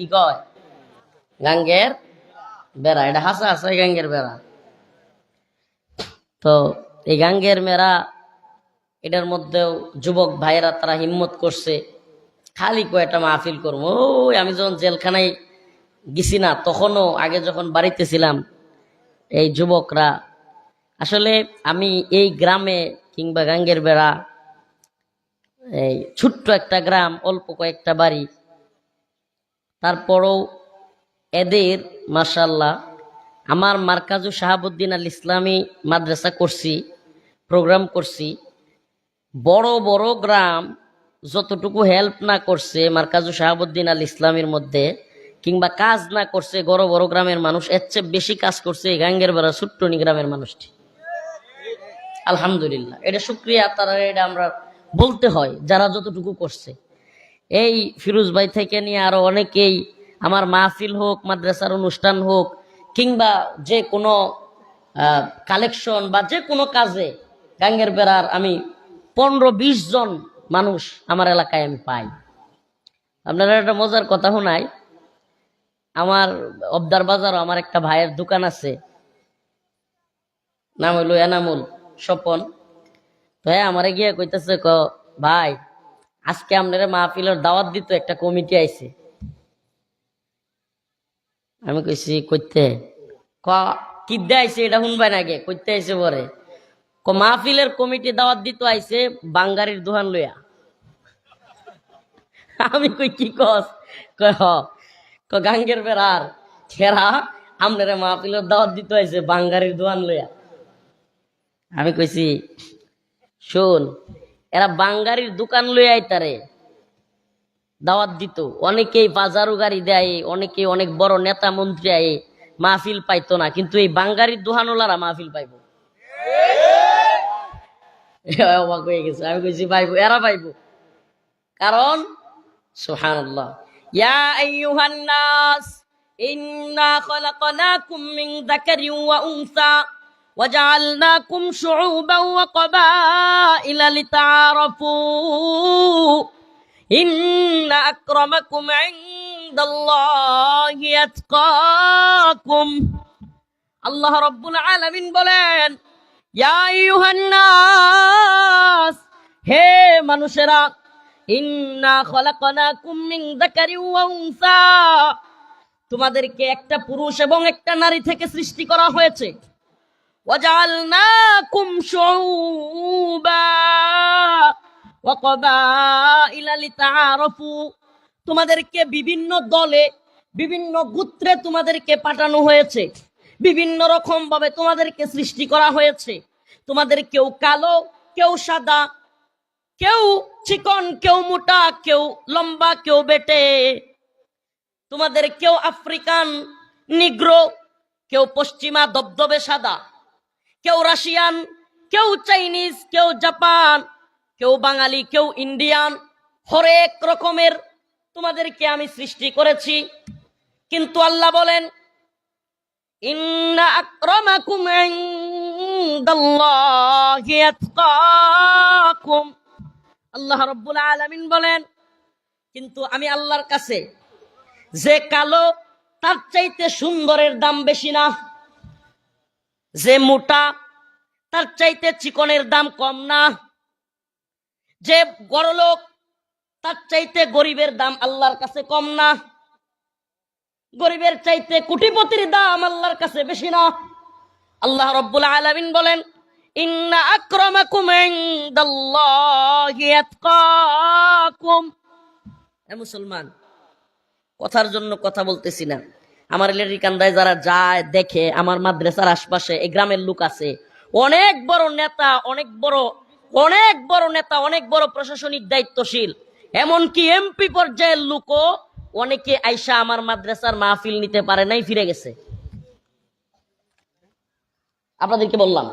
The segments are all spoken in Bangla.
কি কয়? গাঙ্গের বেড়া, এটা হাসা হাসা গাঙ্গের বেড়া। তো এই গাঙ্গের মেরা এটার মধ্যেও যুবক ভাইয়েরা তারা হিম্মত করছে, খালি কয়টা মাহফিল করব। ওই আমি যখন জেলখানায় গেছি না, তখনও আগে যখন বাড়িতে ছিলাম, এই যুবকরা, আসলে আমি এই গ্রামে কিংবা গাঙ্গের বেড়া, এই ছোট্ট একটা গ্রাম, অল্প কয়েকটা বাড়ি তারপরও এদের মার্শাল্লাহ আমার মার্কাজু শাহাবুদ্দিন আল ইসলামী মাদ্রাসা করছি, প্রোগ্রাম করছি। বড় বড় গ্রাম যতটুকু হেল্প না করছে মার্কাজু শাহাবুদ্দিন আল ইসলামের মধ্যে, কিংবা কাজ না করছে বড় বড় গ্রামের মানুষ, এর চেয়ে বেশি কাজ করছে গাঙ্গের বেড়া ছোট্টনি গ্রামের মানুষটি। আলহামদুলিল্লাহ, এটা শুক্রিয়া, তারা এটা আমরা বলতে হয়, যারা যতটুকু করছে। এই ফিরোজ ভাই থেকে নিয়ে আরও অনেকেই আমার মাহফিল হোক, মাদ্রাসার অনুষ্ঠান হোক, কিংবা যে কোনো কালেকশন বা যে কোনো কাজে গাঙ্গের বেড়ার আমি পনেরো বিশ জন মানুষ আমার এলাকায় আমি পাই। আপনারা একটা মজার কথা শোনাই। আমার অবদার বাজারও আমার একটা ভাইয়ের দোকান আছে। নাম হইল এনামুল স্বপন। তো হ্যাঁ আমারে গিয়ে কইতেছে, ক, ভাই আজকে আপনারা মাহফিলের দাওয়াত দিত একটা কমিটি আইছে। আমি কইছি, কইতে। ক কি আইছে এটা শুনবাই নাকি কইতে আইছে পরে। ক, মাহফিলের কমিটি দাওয়াত দিত আইছে বাঙ্গারির দোকান লইয়া। আমি কই, কি কস? কয় হ। ক, গাঙ্গের বেড়ার খেরা, আপনারা মাহফিলের দাওয়াত দিত আইছে বাঙ্গারির দোকান লইয়া। আমি কইছি, শোন এরা বাঙ্গারির দোকান লই আইতারে, দাওয়াত দিত। অনেকেই বাজারু গাড়ি দেয় অনেকে অনেক বড় নেতা মন্ত্রী আয়, মাহফিল পাইতো না। কিন্তু এই বাঙ্গারির দোহানোলারা মাহফিল পাইবো। আমি পাইবো পাইবো। কারণ ইয়া وجعلناكم شعوبا وقبائل لتعارفوا إن أكرمكم عند الله يتقاكم আল্লাহ রব্বুল আলামিন বলেন ইয়া আইয়ুহান নাস হে মানুষেরা ইন্না খলাকনাকুম মিন যাকারিন ওয়া উনসা তোমাদেরকে একটা পুরুষ এবং একটা নারী থেকে সৃষ্টি করা হয়েছে وجعلناكم شعوبا وقبائل لتعارفوا তোমাদেরকে বিভিন্ন দলে বিভিন্ন গোত্রে তোমাদেরকে পাঠানো হয়েছে বিভিন্ন রকম ভাবে তোমাদেরকে সৃষ্টি করা হয়েছে তোমাদের কেউ কালো কেউ সাদা কেউ চিকন কেউ মোটা কেউ লম্বা কেউ বেটে তোমাদের কেউ আফ্রিকান নিগ্রো কেউ পশ্চিমা দবদবে সাদা কেউ রাশিয়ান, কেউ চাইনিজ, কেউ জাপান, কেউ বাঙালি, কেউ ইন্ডিয়ান, হরেক রকমের তোমাদেরকে আমি সৃষ্টি করেছি। কিন্তু আল্লাহ বলেন আল্লাহ রব্বুল আলামিন বলেন, কিন্তু আমি আল্লাহর কাছে যে কালো, তার চাইতে সুন্দরের দাম বেশি না। যে মোটা, তার চাইতে চিকনের দাম কম না। যে বড়লোক তার চাইতে গরিবের দাম আল্লাহর কাছে কম না। গরিবের চাইতে কোটিপতির দাম আল্লাহর কাছে বেশি না। আল্লাহ রব্বুল আলামিন বলেন, ইন্না আক্রমাকুম মুসলমান, কথার জন্য কথা বলতেছি না। আমার লেরিকান্দায় যারা যায়, দেখে আমার মাদ্রাসার আশপাশে, এই গ্রামের লোক আছে। অনেক বড় নেতা, অনেক বড় অনেক বড় নেতা, অনেক বড় প্রশাসনিক দায়িত্বশীল। এমনকি এমপি পর্যায়ের লোকও অনেকে আইসা আমার মাদ্রাসার মাহফিল নিতে পারে নাই, ফিরে গেছে। আপনাদেরকে বললাম,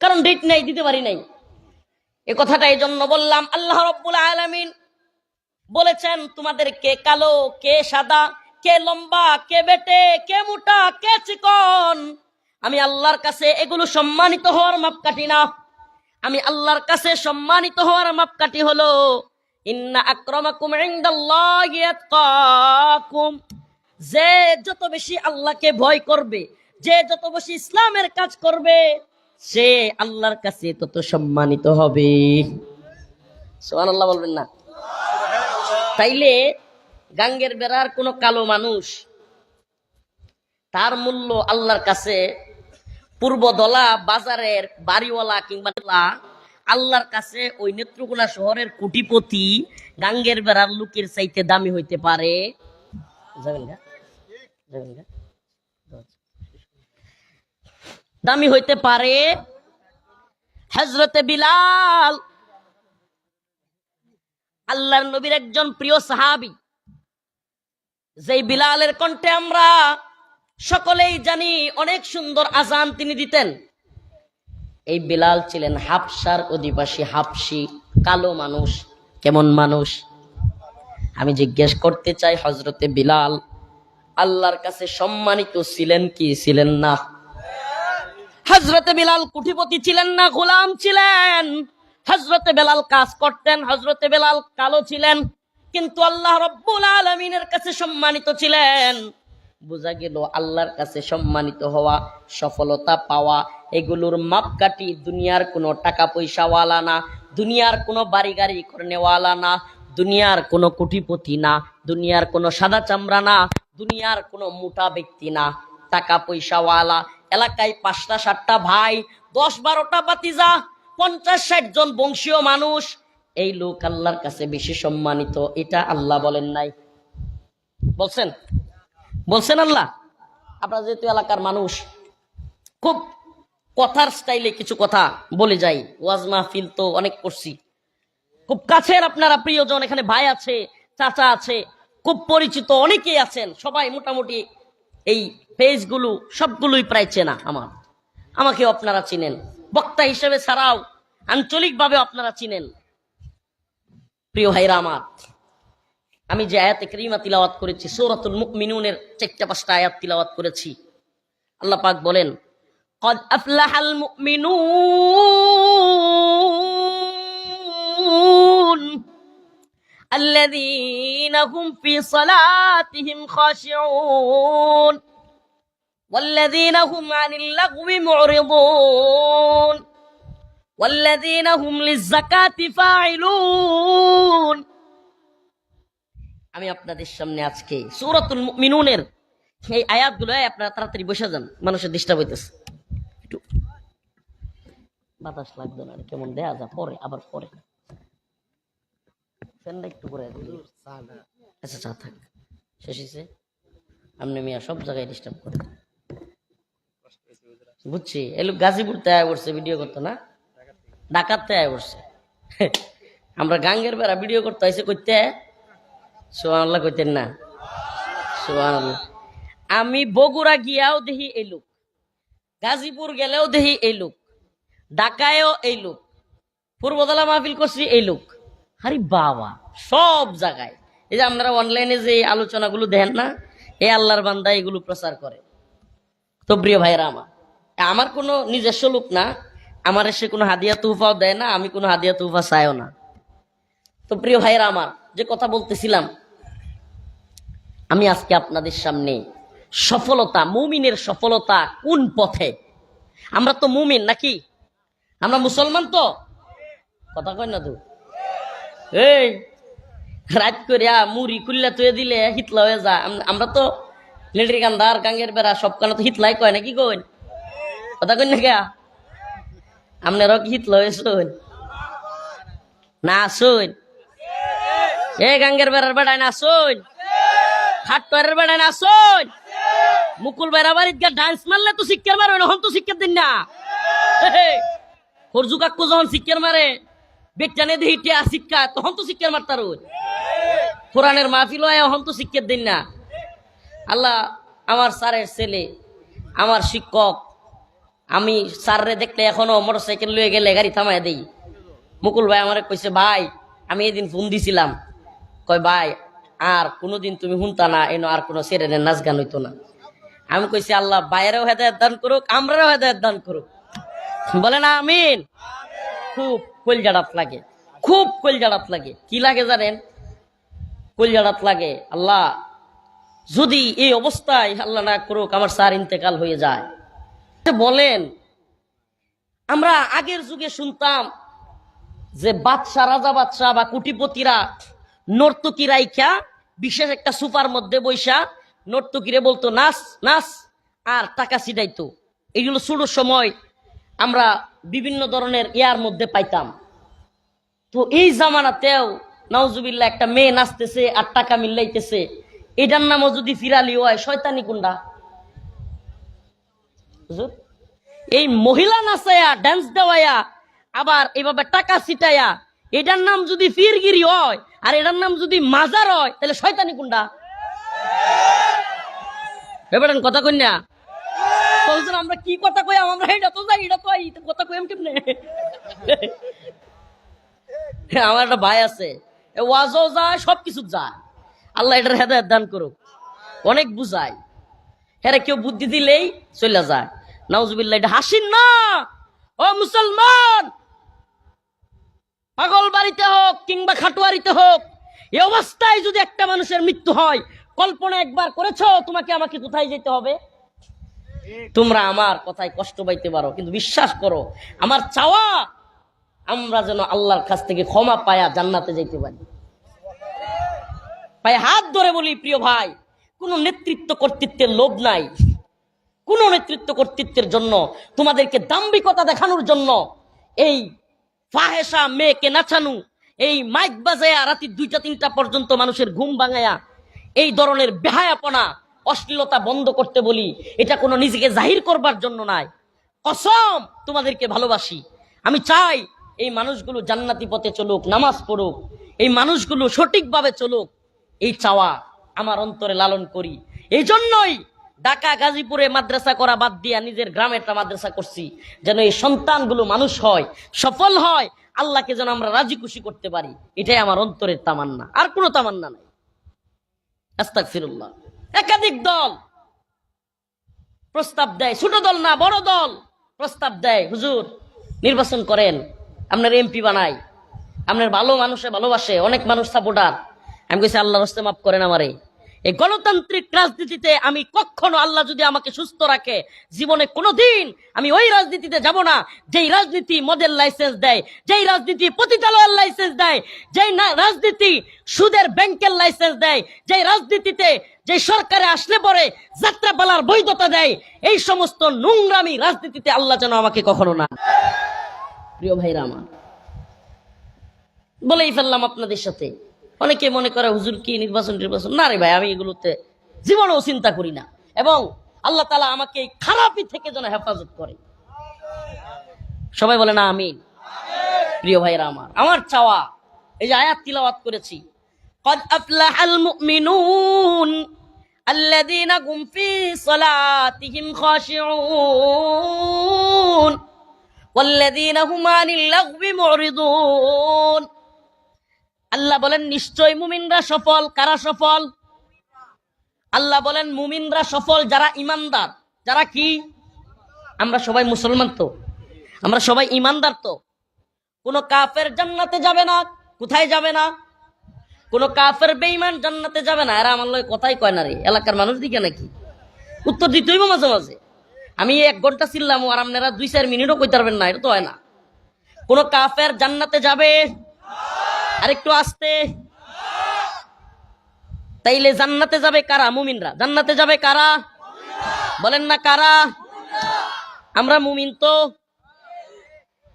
কারণ ডেট নাই, দিতে পারি নাই। এ কথাটা এই জন্য বললাম, আল্লাহ রব্বুল আলামিন বলেছেন, তোমাদের কে কালো, কে সাদা কে লম্বা, কে বেটে, কে মোটা, কে চিকন? আমি আল্লাহর কাছে এগুলো সম্মানিত হওয়ার মাপকাঠি না। আমি আল্লাহর কাছে সম্মানিত হওয়ার মাপকাঠি হলো, ইন্না আক্রমাকুম ইনদাল্লাহি আতকাকুম। যে যত বেশি আল্লাহকে ভয় করবে, যে যত বেশি ইসলামের কাজ করবে, সে আল্লাহর কাছে তত সম্মানিত হবে। সুবহানাল্লাহ বলবেন না? তাইলে গাঙ্গের বেড়ার কোনো কালো মানুষ। তার মূল্য আল্লাহর কাছে। পূর্বদলা বাজারের বাড়িওয়ালা কিংবা আল্লাহর কাছে ওই নেত্রকোনা শহরের কোটিপতি গাঙ্গের বেড়ার লোকের চাইতে দামি হইতে পারে? দামি হইতে পারে। হজরতে বিলাল, আল্লাহর নবীর একজন প্রিয় সাহাবী। যেই বিলালের কণ্ঠে আমরা সকলেই জানি অনেক সুন্দর আজান তিনি দিতেন। এই বিলাল ছিলেন হাফসার অধিবাসী, হাফসি, কালো মানুষ, কেমন মানুষ? আমি জিজ্ঞেস করতে চাই হজরতে বিলাল আল্লাহর কাছে সম্মানিত ছিলেন কি ছিলেন না? হজরতে বিলাল কুঠিপতি ছিলেন না, গোলাম ছিলেন? হজরতে বেলাল কাজ করতেন হজরতে বেলাল কালো ছিলেন। কিন্তু আল্লাহ রব্বুল আলমিনের কাছে সম্মানিত ছিলেন। বোঝা গেল আল্লাহর কাছে সম্মানিত হওয়া, সফলতা পাওয়া, এগুলোর মাপকাঠি দুনিয়ার কোনো টাকা পয়সাওয়ালা না, দুনিয়ার কোনো বাড়ি গাড়ি নেওয়ালা না, দুনিয়ার কোনো কোটিপতি না, দুনিয়ার কোনো সাদা চামড়া না, দুনিয়ার কোনো মোটা ব্যক্তি না টাকা পয়সাওয়ালা এলাকায় পাঁচটা, সাতটা ভাই দশ বারোটা বাতিজা পঞ্চাশ ষাট জন বংশীয় মানুষ এই লোক আল্লাহর কাছে বেশি সম্মানিত, এটা আল্লাহ বলেন নাই। বলছেন? বলছেন আল্লাহ? আপনারা যেহেতু এলাকার মানুষ, খুব কথার স্টাইলে কিছু কথা বলে যাই। ওয়াজ মাহফিল তো অনেক করছি। খুব কাছের আপনারা প্রিয়জন, এখানে ভাই আছে, চাচা আছে, খুব পরিচিত, অনেকেই আছেন। সবাই মোটামুটি এই পেজগুলো, সবগুলোই প্রায় চেনা আমার। আমাকে আপনারা চিনেন। বক্তা হিসেবে ছাড়াও আঞ্চলিকভাবে আপনারা চিনেন। প্রিয় ভাইরা আমার আমি যে আয়াতে করিমা তিলাওয়াত করেছি সূরাতুল মুমিনুনের চারটা পাঁচটা আয়াত তিলাওয়াত করেছি আল্লাহ পাক বলেন قد أفلح المؤمنون الذين هم في صلاتهم خاشعون والذين هم عن اللغو معرضون والذين هم للزكاة فاعلون আমি আপনাদের সামনে আজকে সূরাতুল মুমিনুনের এই আয়াতগুলো এই আপনারা তাড়াতাড়ি বসে যান মানুষের ডিস্টার্ব হইতেছে একটু বাতাস লাগবে না কেমন দেয়া যা পরে আবার পরে ফ্যানটা একটু করে দিই আচ্ছা চা থাক শেষ হয়েছে আপনি মিয়া সব জায়গায় ডিস্টার্ব করে বুঝছি এলো গাজীপুরতে আয় পড়ছে ভিডিও করতো না ডাকাততে আয় পড়ছে। আমরা গাঙ্গের বেড়া ভিডিও করতে আইসে করতে সোহান আল্লাহ কইতেন না। সোহান আল্লাহ আমি বগুড়া গিয়াও দেখি এই লোক। গাজীপুর গেলেও দেখি এই লোক। ঢাকায়ও এই লোক। পূর্বতলা মাহফিল করছি এই লোক। আরে বাবা, সব জায়গায়। এই যে আপনারা অনলাইনে যে আলোচনাগুলো দেখেন না, এ আল্লাহর বান্দা এগুলো প্রচার করে। তো প্রিয় ভাইরা আমার আমার কোনো নিজস্ব লোক না। আমার এসে কোনো হাদিয়া তুফাও দেয় না, আমি কোনো হাদিয়া তুফা চাইও না। তো প্রিয় ভাইরা আমার, যে কথা বলতেছিলাম, আমি আজকে আপনাদের সামনে সফলতা, মুমিনের সফলতা কোন পথে? আমরা তো মুমিন নাকি? আমরা মুসলমান তো? কথা কয় না তো। এই, রাত করিয়া মুড়ি খুললে তুই দিলে হিতলা হয়ে যা আমরা তো লেডি গান্ধার গাঙ্গের বেড়া সব কানে তো হিতলাই কয় নাকি কইন? কথা কই না কে আপনারও কি হিতলা হয়েছেন না আসুন এ গাঙ্গের বেড়ার বেড়ায় না আসুন হাট্টরের বেড়ায় না আসুন মুকুল বেড়া বাড়িত গিয়ে ডান্স মারলে তো শিক্ষার মারবে না হন তো শিক্ষার দিন না হরজু কাকু যখন শিক্ষার মারে বেটানে দিয়ে টিয়া শিক্ষা তখন তো শিক্ষার মারতার কোরআনের মাহফিল হয় হন তো শিক্ষার দিন না আল্লাহ আমার স্যারের ছেলে আমার শিক্ষক আমি স্যাররে দেখলে এখনও মোটর সাইকেল লয়ে গেলে গাড়ি থামায় দেই। মুকুল ভাই আমার কইছে, ভাই, আমি এদিন ফোন দিছিলাম। কয়, ভাই, আর কোনোদিন তুমি শুনতা না, এনো আর কোনো সেরেনের নাচ গান হইতো না। আমি কইছি, আল্লাহ, বাইরেও হেদায়ত দান করুক, আমরাও হেদায়ত দান করুক। বলে না, আমিন। খুব কলজাড়াত লাগে, খুব কলজাড়াত লাগে। কি লাগে জানেন? কলজাড়াত লাগে, আল্লাহ, যদি এই অবস্থায় আল্লাহ না করুক, আমার স্যার ইন্তেকাল হয়ে যায়। বলেন, আমরা আগের যুগে শুনতাম যে বাদশাহ, রাজা বাদশাহ বা কুটিপতিরা নর্তকী রাইখা বিশেষ একটা সুপার মধ্যে বৈশা নর্তকীরে বলতো নাচ নাচ আর টাকা ছিটাইতো এগুলো ছোট সময় আমরা বিভিন্ন ধরনের ইয়ার মধ্যে পাইতাম। তো এই জামানাতেও নাউজুবিল্লাহ একটা মেয়ে নাচতেছে আর টাকা মিল্লাইতেছে এটার নামও যদি ফিরালি হয়, শয়তানি কুন্ডা হুজুর? এই মহিলা নাচায়া ড্যান্স দেওয়ায়া, আবার এভাবে টাকা ছিটাইয়া এটার নাম যদি ফিরগিরি হয়, আর এটার নাম যদি মাজার হয়, তাহলে শয়তানি কুন্ডা ভেবেন কথা কন্যা বলছেন, আমরা কি কথা কই আমরা এটা তো যাই এটা তো কথা কই কেমনে? আমার একটা ভাই আছে ওয়াজও যায় সব কিছু যায়। আল্লাহ এটার হেদায়ত দান করুক। অনেক বুঝায়। হ্যাঁ কেউ বুদ্ধি দিলেই চলে যায়। নাউজুবিল্লাহ, এটা হাসিন না। ও মুসলমান, পাগল বাড়িতে হোক কিংবা খাটুয়ারিতে হোক এই অবস্থায় যদি একটা মানুষের মৃত্যু হয়, কল্পনা একবার করেছ তোমাকে আমাকে কোথায় যেতে হবে? তোমরা আমার কথায় কষ্ট পাইতে পারো, কিন্তু বিশ্বাস করো, আমার চাওয়া আমরা যেন আল্লাহর কাছ থেকে ক্ষমা পায়া জান্নাতে যেতে পারি। পায়ে হাত ধরে বলি, প্রিয় ভাই, কোনো নেতৃত্ব কর্তৃত্বের লোভ নাই। কোন নেতৃত্ব কর্তৃত্বের জন্য, তোমাদেরকে দাম্ভিকতা দেখানোর জন্য এই ফাহেসা মেয়েকে নাচানু, এই মাইক বাজায়া রাতি দুইটা তিনটা পর্যন্ত মানুষের ঘুম ভাঙায়া, এই ধরনের বেহায়াপনা, অশ্লীলতা বন্ধ করতে বলি, এটা কোনো নিজেকে জাহির করবার জন্য নাই। কসম তোমাদেরকে ভালোবাসি। আমি চাই এই মানুষগুলো জান্নাতি পথে চলুক, নামাজ পড়ুক, এই মানুষগুলো সঠিকভাবে চলুক, এই চাওয়া আমার অন্তরে লালন করি। এই জন্যই ঢাকা গাজীপুরে মাদ্রাসা করা বাদ দিয়া নিজের গ্রামে একটা মাদ্রাসা করছি। যেন এই সন্তানগুলো মানুষ হয়, সফল হয়, আল্লাহকে যেন আমরা রাজি খুশি করতে পারি। এটাই আমার অন্তরের তামান্না, আর কোনো তামান্না নাই। ফিরুল্লাহ একাধিক দল প্রস্তাব দেয়, ছোট দল না, বড় দল প্রস্তাব দেয়, হুজুর, নির্বাচন করেন। আপনার এমপি বানাই আপনার ভালো মানুষে ভালোবাসে, অনেক মানুষ সাপোর্টার আমি কইছি আল্লাহ রস্তে মাফ করেন আমারে। এই গণতান্ত্রিক রাজনীতিতে আমি কখনো আল্লাহ যদি আমাকে সুস্থ রাখে, জীবনে কোনোদিন আমি ওই রাজনীতিতে যাব না, যেই রাজনীতি মদের লাইসেন্স দেয়, যেই রাজনীতি পতিতালয়ের লাইসেন্স দেয়, যেই রাজনীতি সুদের ব্যাংকের লাইসেন্স দেয়, যেই রাজনীতিতে যে সরকারে আসলে পরে যাত্রাপালার বৈধতা দেয়, এই সমস্ত নোংরামি রাজনীতিতে আল্লাহ যেন আমাকে কখনো না প্রিয় ভাইরা আমার, বলেই ফেললাম আপনাদের সাথে। অনেকে মনে করে হুজুর কি নির্বাচন নির্বাচন না রে ভাই আমি এগুলোতে জীবনেও চিন্তা করি না এবং আল্লাহ তালা আমাকে এই খারাপি থেকে যেন হেফাজত করে সবাই বলে না আমিন প্রিয় ভাইরা আমার আমার চাওয়া এই যে আয়াত তিলাওয়াত করেছি قد أفلح المؤمنون الذين هم في صلاتهم خاشعون والذين هم عن اللغو معرضون আল্লাহ বলেন নিশ্চয় মুমিনরা সফল। কারা সফল? আল্লাহ বলেন, মুমিনরা সফল যারা ইমানদার। যারা কি? আমরা সবাই মুসলমান তো। আমরা সবাই ইমানদার তো। কোনো কাফের জান্নাতে যাবে না, কোথায় যাবে না? কোনো কাফের বেইমান জান্নাতে যাবে না। এরা আমার লগে কথাই কয় না রে। এলাকার মানুষ দিকে নাকি? উত্তর দিতে হইব মাঝে মাঝে। আমি এক ঘণ্টা ছিলাম আর আপনারা দুই চার মিনিটও কইতে পারবেন না, এটা তো হয় না। কোনো কাফের জান্নাতে যাবে আর একটু আসতে। তাইলে জান্নাতে যাবে কারা মুমিনরা? জান্নাতে যাবে কারা? বলেন না কারা? আমরা মুমিন তো।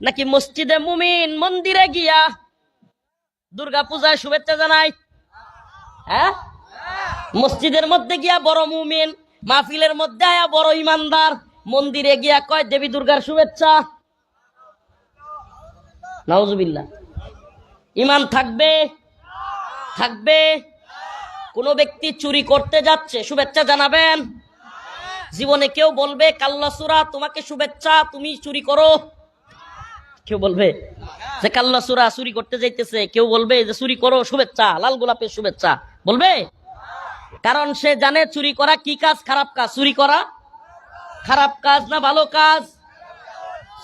নাকি মসজিদে মুমিন? মন্দিরে গিয়া দুর্গা পূজায় শুভেচ্ছা জানাই। হ্যাঁ? মসজিদের মধ্যে গিয়া বড় মুমিন, মাহফিলের মধ্যে আয়া বড় ইমানদার, মন্দিরে গিয়া কয়, দেবী দুর্গার শুভেচ্ছা। নাউজুবিল্লাহ। ইমান থাকবে? থাকবে। কোন ব্যক্তি চুরি করতে যাচ্ছে, শুভেচ্ছা জানাবেন? জীবনে কেউ বলবে কাল্লাসুরা তোমাকে শুভেচ্ছা, তুমি চুরি করো। কেউ বলবে, যে কাল্লাসুরা চুরি করতে যাইতেছে। কেউ বলবে, যে চুরি করো, শুভেচ্ছা, লাল গোলাপের শুভেচ্ছা। বলবে? কারণ সে জানে চুরি করা কি কাজ? খারাপ কাজ। চুরি করা খারাপ কাজ না ভালো কাজ?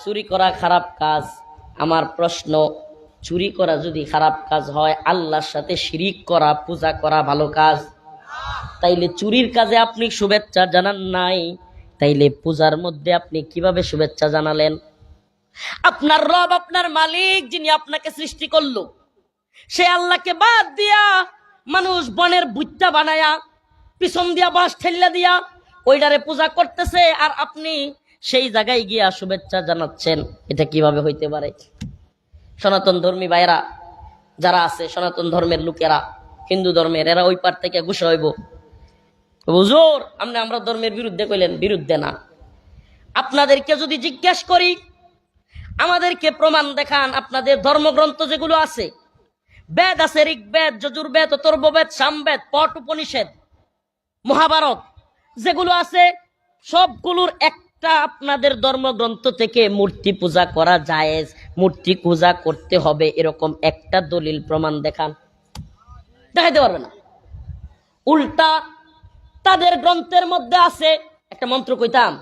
চুরি করা খারাপ কাজ। আমার প্রশ্ন চুরি করা যদি খারাপ কাজ হয়, আল্লাহর সাথে শিরিক করা, পূজা করা ভালো কাজ। তাইলে চুরির কাজে আপনি শুভেচ্ছা জানান নাই। তাইলে পূজার মধ্যে আপনি কীভাবে শুভেচ্ছা জানালেন? আপনার রব, আপনার মালিক যিনি আপনাকে সৃষ্টি করল, সে আল্লাহকে বাদ দিয়া মানুষ বনের বুত্তা বানায়া, পিছন দিয়া বাঁশ ঠেল্লা দিয়া ওইটারে পূজা করতেছে, আর আপনি সেই জায়গায় গিয়া শুভেচ্ছা জানাচ্ছেন। এটা কীভাবে হইতে পারে? সনাতন ধর্মী ভাইরা যারা আছে সনাতন ধর্মের লোকেরা, হিন্দু ধর্মের, এরা ওই পার থেকে গুসা হইব। হুজুর, আপনি আমরা ধর্মের বিরুদ্ধে কইলেন, বিরুদ্ধে না। আপনাদেরকে যদি জিজ্ঞেস করি, আমাদেরকে প্রমাণ দেখান, আপনাদের ধর্মগ্রন্থ যেগুলো আছে, বেদ আছে, ঋগ্বেদ, যজুর্বেদ অতর্ববেদ সামবেদ, পট উপনিষেদ, মহাভারত, যেগুলো আছে, সবগুলোর একটা আপনাদের ধর্মগ্রন্থ থেকে মূর্তি পূজা করা জায়েজ। মূর্তি পূজা করতে হবে এরকম একটা দলিল প্রমাণ দেখান। দেখাইতে পারবে না। উল্টা তাদের গ্রন্থের মধ্যে আছে একটা মন্ত্র কইতাম।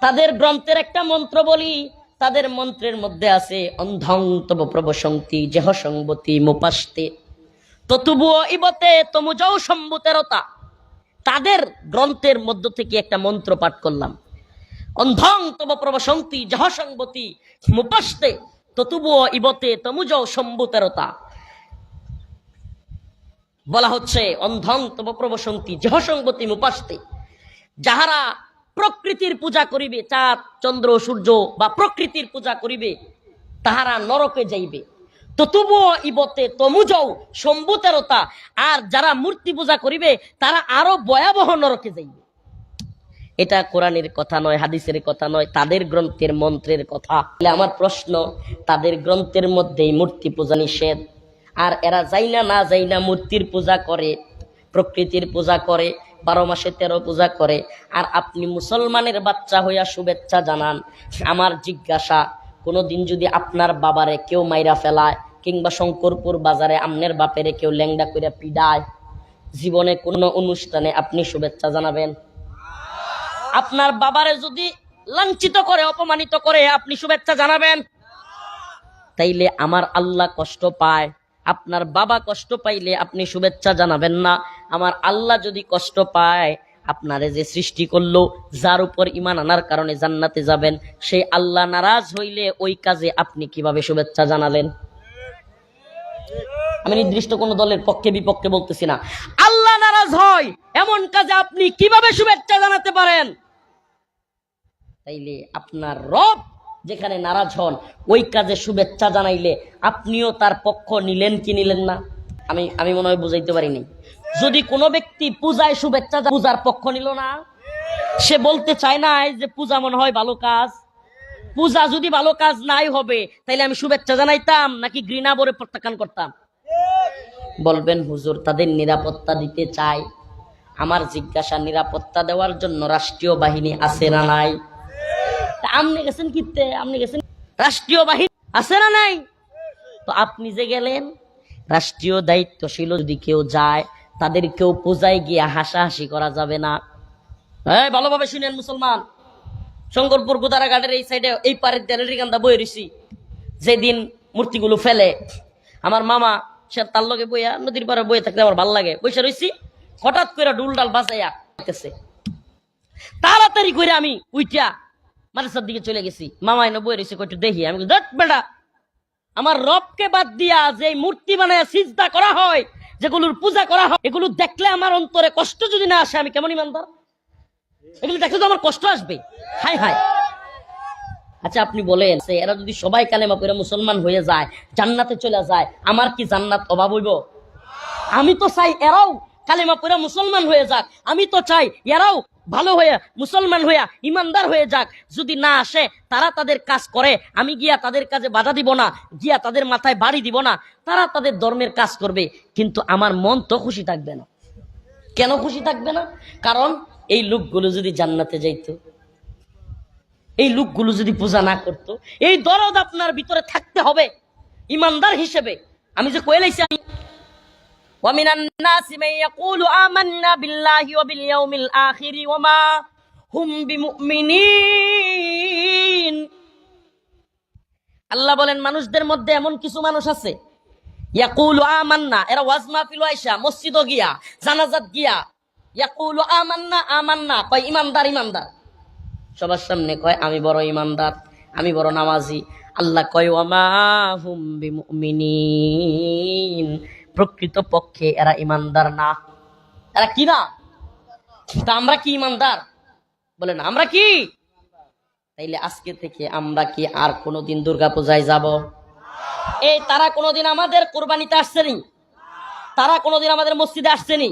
তাদের গ্রন্থের একটা মন্ত্র বলি, তাদের মন্ত্রের মধ্যে আছে, অন্ধং তব প্রবসংতি যেহ সংবতি মোপাস্তে। ততুবুয় ইবতে তমুজৌ সম্বুতেরতা। তাদের গ্রন্থের মধ্য থেকে একটা মন্ত্র পাঠ করলাম। অন্ধং তব প্রবসংতি যেহ সংবতি, মোপাস্তে ততুবুয় ইবতে তমুজ সম্বুতেরতা। বলা হচ্ছে অন্ধং তব প্রবসন্তি যেহ সংগতি মুপাস্তে, যাহারা প্রকৃতির পূজা করিবে, চাঁদ, চন্দ্র, সূর্য, বা প্রকৃতির পূজা করিবে, তাহারা নরকে যাইবে। তো তবুও ইবতে, তমুজও সম্ভুতেরতা আর যারা মূর্তি পূজা করিবে, তারা আরও ভয়াবহ নরকে যাইবে। এটা কোরআনের কথা নয়, হাদিসের কথা নয়, তাদের গ্রন্থের মন্ত্রের কথা। আমার প্রশ্ন, তাদের গ্রন্থের মধ্যেই মূর্তি পূজা নিষেধ? আর এরা যাই না না যাই না মূর্তির পূজা করে, প্রকৃতির পূজা করে, বারো মাসে তেরো পূজা করে। আর আপনি মুসলমানের বাচ্চা হইয়া শুভেচ্ছা জানান, আমার জিজ্ঞাসা, কোনোদিন যদি আপনার বাবারে কেউ মাইরা ফেলায়, কিংবা শঙ্করপুর বাজারে আমনের বাপেরে কেউ ল্যাংডা করে পিডায়, জীবনে কোনো অনুষ্ঠানে আপনি শুভেচ্ছা জানাবেন? আপনার বাবারে যদি লাঞ্ছিত করে, অপমানিত করে, আপনি শুভেচ্ছা জানাবেন? তাইলে আমার আল্লাহ কষ্ট পায়। আপনার বাবা কষ্ট পাইলে আপনি শুভেচ্ছা জানাবেন না। আমার আল্লাহ যদি কষ্ট পায়, আপনারে যে সৃষ্টি করল, যার উপর ইমান আনার কারণে জান্নাতে যাবেন, সেই আল্লাহ নারাজ হইলে ওই কাজে আপনি কীভাবে শুভেচ্ছা জানালেন? আমি নির্দিষ্ট কোন দলের পক্ষে, বিপক্ষে বলতেছি না। আল্লাহ নারাজ হয়, এমন কাজে আপনি কীভাবে শুভেচ্ছা জানাতে পারেন? তাইলে আপনার রব যেখানে নারাজ হন, ওই কাজে শুভেচ্ছা জানাইলে আপনিও তার পক্ষ নিলেন কি নিলেন না? আমি আমি মনে হয় বুঝাইতে পারিনি। যদি কোনো ব্যক্তি পূজায় শুভেচ্ছা পূজার পক্ষ নিল না, সে বলতে চায় না যে পূজা মনে হয় ভালো কাজ। পূজা যদি ভালো কাজ নাই হবে, তাইলে আমি শুভেচ্ছা জানাইতাম, নাকি ঘৃণা বলে প্রত্যাখ্যান করতাম? বলবেন, হুজুর, তাদের নিরাপত্তা দিতে চাই। আমার জিজ্ঞাসা নিরাপত্তা দেওয়ার জন্য রাষ্ট্রীয় বাহিনী আছে না নাই? আপনি গেছেন কিতে আপনি গেছেন রাষ্ট্রীয় বাহিনী আছে না নাই? তো আপনি যে গেলেন, রাষ্ট্রীয় দায়িত্বশীল যদি কেউ যায়, তাদের কেউ পূজায় গিয়ে হাসাহাসি করা যাবে না। হ্যাঁ ভালোভাবে শুনেন মুসলমান। শঙ্করপুর গোদারাঘাটের এই সাইডে, এই পারের দেলের কান্দা বই রইছি। যেদিন মূর্তিগুলো ফেলে, আমার মামা, সে তার লগে বইয়া নদীর পারে বইয়ে থাকলে আমার ভালো লাগে। বসে রইছি, হঠাৎ করে ডুল ডাল বাজাইয়া তাড়াতাড়ি করে আমি উইটা মাদ্রাসার দিকে চলে গেছি। মামাই এনে বই রয়েছে কয়টু দেখি। আমি "ধ্যাৎ বেটা, আমার রবকে বাদ দিয়া যে মূর্তি বানায় সিজদা করা হয় যেগুলোর পূজা করা হয়, এগুলো দেখলে আমার অন্তরে কষ্ট যদি না আসে, আমি কেমন ইমানদার? এগুলো দেখলে তো আমার কষ্ট আসবে। হাই হাই আচ্ছা আপনি বলেন এরা যদি সবাই কালেমা পড়ে মুসলমান হয়ে যায়, জান্নাতে চলে যায়, আমার কি জান্নাত অভাব হইব? আমি তো চাই এরাও কালেমা পড়ে মুসলমান হয়ে যাক। আমি তো চাই এরাও ভালো হয়ে মুসলমান হইয়া ইমানদার হয়ে যাক। যদি না আসে, তারা তাদের কাজ করে। আমি গিয়া তাদের কাজে বাধা দিব না, গিয়া তাদের মাথায় বাড়ি দিব না। তারা তাদের ধর্মের কাজ করবে, কিন্তু আমার মন তো খুশি থাকবে না। কেন খুশি থাকবে না? কারণ এই লোকগুলো যদি জান্নাতে যাইতো, এই লোকগুলো যদি পূজা না করতো, এই দরদ আপনার ভিতরে থাকতে হবে, ইমানদার হিসেবে। আমি যে কয়ে আমি ومن الناس من يقول آمنا بالله وباليوم الآخر وما هم بمؤمنين আল্লাহ বলেন মানুষদের মধ্যে এমন কিছু মানুষ আছে ইয়াকুলু আমান্না এরা ওয়াজ মাহফিল আইসা মসজিদও গিয়া জানাজাত গিয়া ইয়াকুলু আমান্না আমান্না কয় ইমানদার ইমানদার সবার সামনে কয় আমি বড় ইমানদার আমি বড় নামাজি আল্লাহ কয় ওয়ামা হুম বিমুমিনিন প্রকৃত পক্ষে এরা ইমানদার না। এরা কি না? তা আমরা কি ইমানদার? বলেন, আমরা কি? তাইলে আজকে থেকে আমরা কি আর কোনোদিন দুর্গা পূজায় যাব? এই, তারা কোনোদিন আমাদের কোরবানিতে আসছেনি। তারা কোনোদিন আমাদের মসজিদে আসছেনি।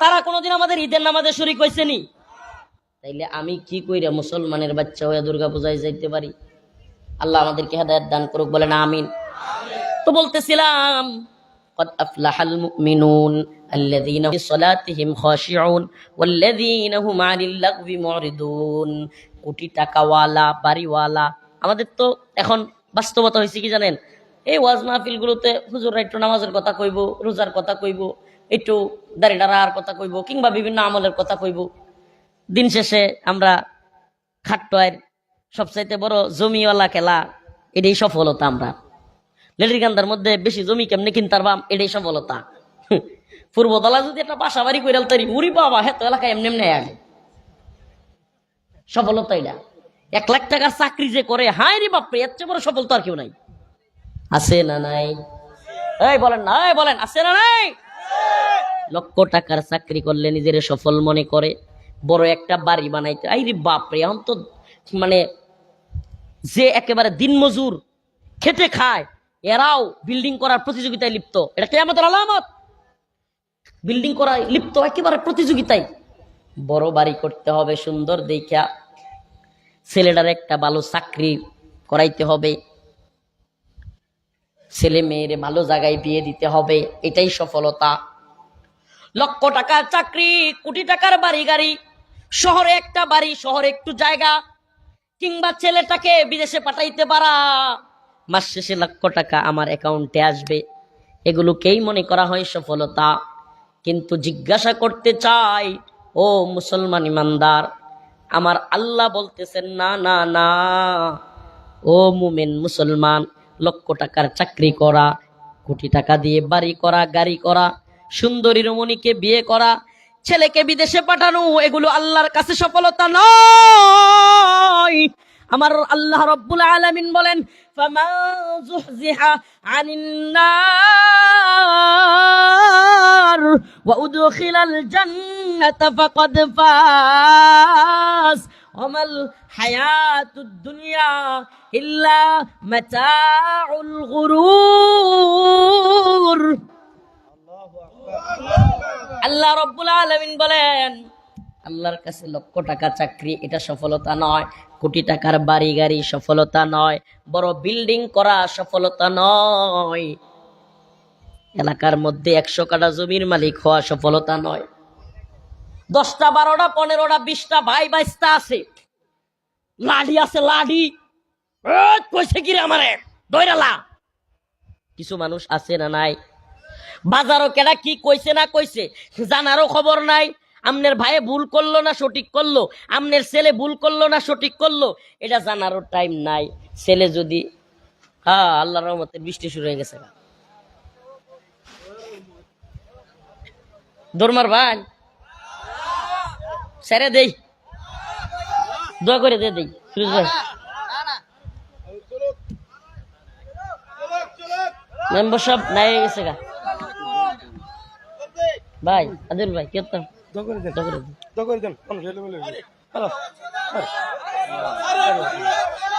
তারা কোনোদিন আমাদের ঈদের নামাজে শরিক হয়েছেনি তাইলে আমি কি কইরা মুসলমানের বাচ্চা হয়ে দুর্গা পূজায় যাইতে পারি? আল্লাহ আমাদেরকে হেদায়ত দান করুক, বলেন আমিন। তো বলতেছিলাম قد أفلح المؤمنون الذين في صلاتهم خاشعون والذين هم عن اللغو معرضون কোটি টাকাওয়ালা বাড়িওয়ালা আমাদের তো এখন বাস্তবতা হয়েছে কি জানেন এই ওয়াজ মাহফিলগুলোতে হুজুর একটু নামাজের কথা কইব রোজার কথা কইব একটু দাড়ি ডাড়ার কথা কইব কিংবা বিভিন্ন আমলের কথা কইব দিন শেষে আমরা খাট্টয়ের সবচাইতে বড় জমিওয়ালা খেলা এটাই সফলতা আমরা লেলিরকান্দার মধ্যে বেশি জমি কেমনে কিনতার বাম এটাই সফলতা। পূর্বতলা যদি একটা বাসা বাড়ি করে তারি উড়ি বাবা হ্যাঁ তো এলাকায় এমনি এমনি আগে। সফলতা এটা। এক লাখ টাকার চাকরি যে করে হাই রে বাপরে, এর চেয়ে বড় সফলতা আর কেউ নাই। আছে না নাই? এই বলেন না, এই বলেন, আছে না নাই? লক্ষ টাকার চাকরি করলে নিজের সফল মনে করে, বড় একটা বাড়ি বানাইতে। আই রে বাপরে, এখন তো মানে যে একেবারে দিনমজুর, খেটে খায় এরাও বিল্ডিং করার প্রতিযোগিতায় লিপ্ত। এটা কেমতের আলামত। বিল্ডিং করায় লিপ্ত একেবারে প্রতিযোগিতায়। বড় বাড়ি করতে হবে সুন্দর দেখা ছেলেটার একটা ভালো চাকরি করাইতে হবে। ছেলে মেয়েরে ভালো জায়গায় বিয়ে দিতে হবে, এটাই সফলতা। লক্ষ টাকার চাকরি, কোটি টাকার বাড়ি গাড়ি, শহরে একটা বাড়ি, শহরে একটু জায়গা, কিংবা ছেলেটাকে বিদেশে পাঠাইতে পারা। মাস শেষে লক্ষ টাকা আমার অ্যাকাউন্টে আসবে। এগুলোকেই মনে করা হয় সফলতা। কিন্তু জিজ্ঞাসা করতে চাই, ও মুসলমান ইমানদার, আমার আল্লাহ বলতেছেন, না না না। ও মুমেন মুসলমান, লক্ষ টাকার চাকরি করা, কোটি টাকা দিয়ে বাড়ি করা, গাড়ি করা, সুন্দরী রমণীকে বিয়ে করা, ছেলেকে বিদেশে পাঠানো, এগুলো আল্লাহর কাছে সফলতা নয়। আমার আল্লাহ রব্বুল আলামিন বলেন ওয়া জান্নাতা ফাকাদ ফাজ ওমাল হায়াতুদ দুনিয়া ইল্লা মাতাউল গুরুর। আল্লাহ রব্বুল আলামিন বলেন, আল্লাহর কাছে লক্ষ টাকা চাকরি, এটা সফলতা নয়। কোটি টাকার বাড়ি গাড়ি সফলতা নয়, বড় বিল্ডিং করা সফলতা নয়। এলাকার মধ্যে একশো কাটা জমির মালিক হওয়া সফলতা নয়। দশটা, বারোটা, পনেরোটা, বিশটা ভাই বাইশটা আছে। লাডি আছে, লাডি। কইছে কি রে দৈরালা। কিছু মানুষ আছে না নাই? বাজারও কেডা কি কইছে না কইছে? জানারও খবর নাই। আমনের ভাইয়ে ভুল করল না, সঠিক করল? আমনের ছেলে ভুল করল না, সঠিক করল? এটা জানারও টাইম নাই। ছেলে যদি হ্যাঁ আল্লাহর রহমতে বৃষ্টি শুরু হয়ে গেছে দরমার ভাই সেরে দেই। দোয়া করে দে দেই ভাই মেম্বার সব নাই গেছে গা। ভাই, আদিল ভাই কেতাম করে দেন দোয়া দেন। দে। দোয়া করে দেন।